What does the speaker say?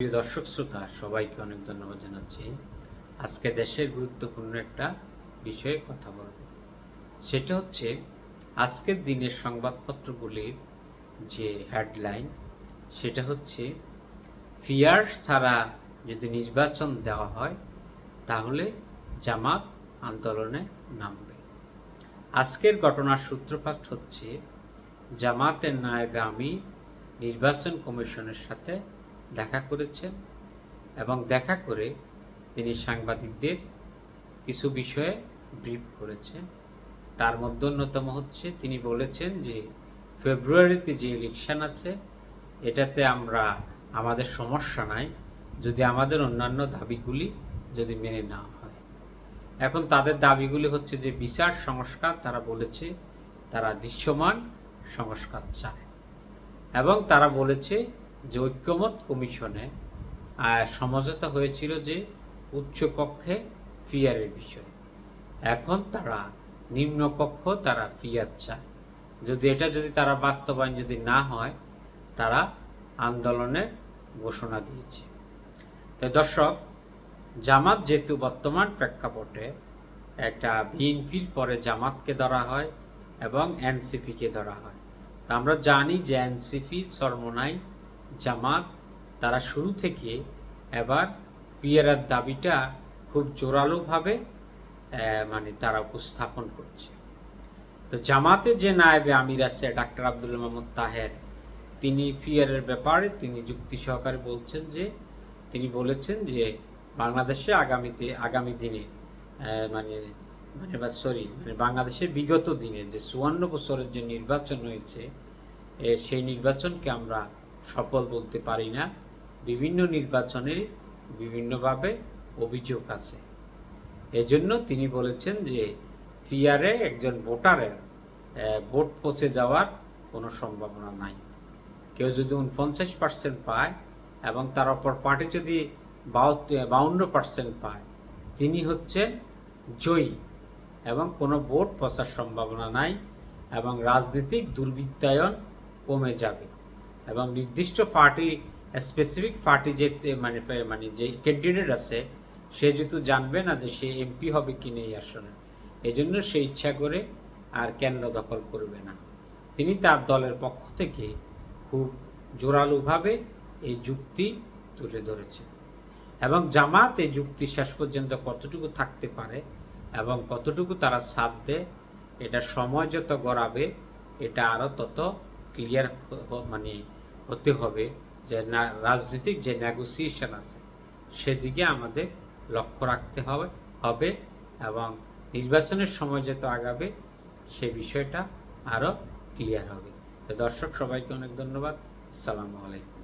প্রিয় দর্শক শ্রোতা, সবাইকে অনেক ধন্যবাদ জানাচ্ছি। আজকে দেশের গুরুত্বপূর্ণ একটা বিষয়ে কথা বলব। সেটা হচ্ছে, আজকের দিনের সংবাদপত্রগুলির যে হেডলাইন সেটা হচ্ছে, ফিয়ার ছাড়া যদি নির্বাচন দেওয়া হয়, তাহলে জামাত আন্দোলনে নামবে। আজকের ঘটনার সূত্রপাত হচ্ছে, জামাতের নায়েবে আমি নির্বাচন কমিশনের সাথে দেখা করেছেন এবং দেখা করে তিনি সাংবাদিকদের কিছু বিষয়ে ব্রিফ করেছেন। তার মধ্যে অন্যতম হচ্ছে তিনি বলেছেন যে, ফেব্রুয়ারিতে যে ইলেকশন আছে, এটাতে আমরা, আমাদের সমস্যা নাই, যদি আমাদের অন্যান্য দাবিগুলি যদি মেনে না হয়। এখন তাদের দাবিগুলি হচ্ছে যে, বিচার সংস্কার তারা বলেছে, তারা দৃশ্যমান সংস্কার চায়। এবং তারা বলেছে যে ঐক্যমত কমিশনে সমঝোতা হয়েছিল যে উচ্চ কক্ষে ফিয়ারের বিষয়। এখন তারা নিম্ন কক্ষ তারা ফিয়ার চায়। যদি এটা যদি তারা বাস্তবায়ন যদি না হয়, তারা আন্দোলনের ঘোষণা দিয়েছে। তো দর্শক, জামাত যেহেতু বর্তমান প্রেক্ষাপটে একটা বিএনপির পরে জামাতকে ধরা হয় এবং এনসিপিকে ধরা হয়। তা আমরা জানি যে এনসিপি সরমনাই জামাত তারা শুরু থেকে এবার পিয়ারার দাবিটা খুব জোরালোভাবে মানে তারা উপস্থাপন করছে। তো জামাতে যে নায়েবে আমির আছে, ডাক্তার আব্দুল মাহমুদ তাহের, তিনি পিয়ারের ব্যাপারে তিনি যুক্তি সহকারে বলছেন যে, তিনি বলেছেন যে বাংলাদেশে আগামীতে, আগামী দিনে মানে মানে বা সরি মানে বাংলাদেশের বিগত দিনে যে চুয়ান্ন বছরের যে নির্বাচন হয়েছে সেই নির্বাচনকে আমরা সফল বলতে পারি না। বিভিন্ন নির্বাচনে বিভিন্নভাবে অভিযোগ আছে। এজন্য তিনি বলেছেন যে ফিয়ারে একজন ভোটারের ভোট পচে যাওয়ার কোনো সম্ভাবনা নাই। কেউ যদি উনপঞ্চাশ পার্সেন্ট পায় এবং তার অপর পার্টি যদি বাউন্ন পার্সেন্ট পায়, তিনি হচ্ছেন জয়ী এবং কোনো ভোট পচার সম্ভাবনা নাই এবং রাজনৈতিক দুর্বৃত্তায়ন কমে যাবে। এবং নির্দিষ্ট পার্টি স্পেসিফিক পার্টি যে মানে মানে যে ক্যান্ডিডেট আছে, সে যেহেতু জানবে না যে সে এমপি হবে কি নেই আসলে এই জন্য সে ইচ্ছা করে আর কেন্দ্র দখল করবে না। তিনি তার দলের পক্ষ থেকে খুব জোরালোভাবে এই যুক্তি তুলে ধরেছে এবং জামাত এই যুক্তি শেষ পর্যন্ত কতটুকু থাকতে পারে এবং কতটুকু তারা সাথ দেয়, এটা সময় যত গড়াবে, এটা আরও তত ক্লিয়ার মানে হতে হবে যে রাজনৈতিক যে নেগোসিয়েশন আছে, সেদিকে আমাদের লক্ষ্য রাখতে হবে হবে এবং নির্বাচনের সময় যত আগাবে, সে বিষয়টা আরও ক্লিয়ার হবে। তো দর্শক, সবাইকে অনেক ধন্যবাদ। আসসালামু আলাইকুম।